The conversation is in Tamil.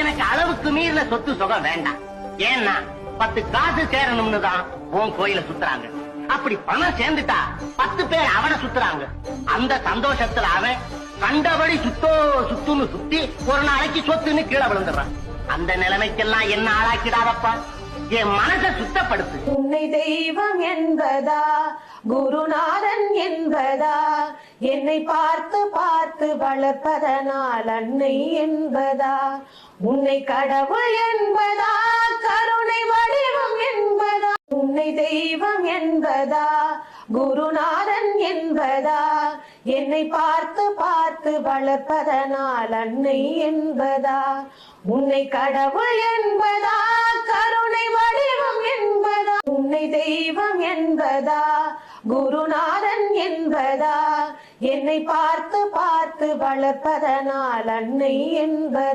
எனக்கு அளவுக்கு மீறின சொத்து சுகம் வேண்டாம். ஏன்னா பத்து காசு சேரணும்னு தான் உன் கோயில சுத்துறாங்க. அப்படி பணம் சேர்ந்துட்டா பத்து பேர் அவனை சுத்துறாங்க. அந்த சந்தோஷத்துல அவன் கண்டபடி சுத்தோ சுத்துன்னு சுத்தி ஒரு நாளைக்கு சொத்துன்னு கீழே விழுந்துடுறான். அந்த நிலைமைக்கெல்லாம் என்ன ஆளாக்கிடாதப்பா? என் மனசை சுத்தப்படுத்து. உன்னை தெய்வம் என்பதா? குருநாதன் என்பதா? என்னை பார்த்து பார்த்து வளர்ப்பதனால் அன்னை என்பதா? உன்னை கடவுள் என்பதா? கருணை வடிவம் என்பதா? உன்னை தெய்வம் என்பதா? குருநாதன் என்பதா? என்னை பார்த்து பார்த்து வளர்ப்பதனால் அன்னை என்பதா? உன்னை கடவுள் என்பதா கருணை வடிவம் என்பதா உன்னை தெய்வம் என்பதா? குருநாதன் என்பதா? என்னை பார்த்து பார்த்து வளர்ப்பதனால் அன்னை என்பதா?